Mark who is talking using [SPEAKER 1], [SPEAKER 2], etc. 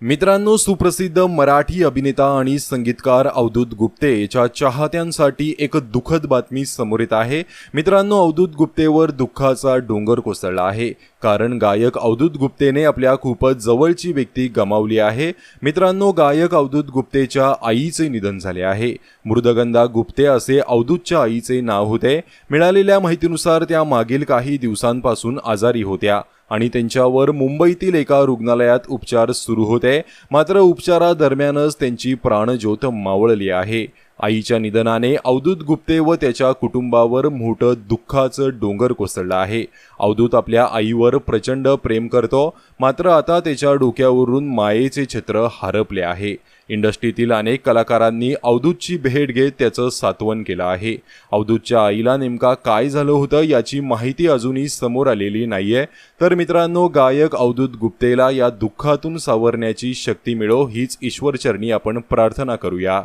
[SPEAKER 1] मित्रांनो सुप्रसिद्ध मराठी अभिनेता आणि संगीतकार अवधूत गुप्ते याच्या चाहत्यांसाठी एक दुःखद बातमी समोर येत आहे. मित्रांनो अवधूत गुप्तेवर दुःखाचा डोंगर कोसळला आहे. कारण गायक अवधूत गुप्तेने आपल्या खूपच जवळची व्यक्ती गमावली आहे. मित्रांनो गायक अवधूत गुप्तेच्या आईचे निधन झाले आहे. मृदगंधा गुप्ते असे अवधूतच्या आईचे नाव होते. मिळालेल्या माहितीनुसार त्या मागील काही दिवसांपासून आजारी होत्या. आणि त्यांच्यावर मुंबईतील एका रुग्णालयात उपचार सुरू होते. मात्र उपचारादरम्यानच त्यांची प्राणज्योत मावळली आहे. आईच्या निधनाने अवधूत गुप्ते व त्याच्या कुटुंबावर मोठं दुःखाचं डोंगर कोसळलं आहे. अवधूत आपल्या आईवर प्रचंड प्रेम करतो मात्र आता त्याच्या डोक्यावरून मायेचे छत्र हरपले आहे. इंडस्ट्रीतील अनेक कलाकारांनी अवधूतची भेट घेत त्याचं सात्वन केलं आहे. अवधूतच्या आईला नेमका काय झालं होतं याची माहिती अजूनही समोर आलेली नाहीये. तर मित्रांनो गायक अवधूत गुप्तेला या दुःखातून सावरण्याची शक्ती मिळो हीच ईश्वरचरणी आपण प्रार्थना करूया.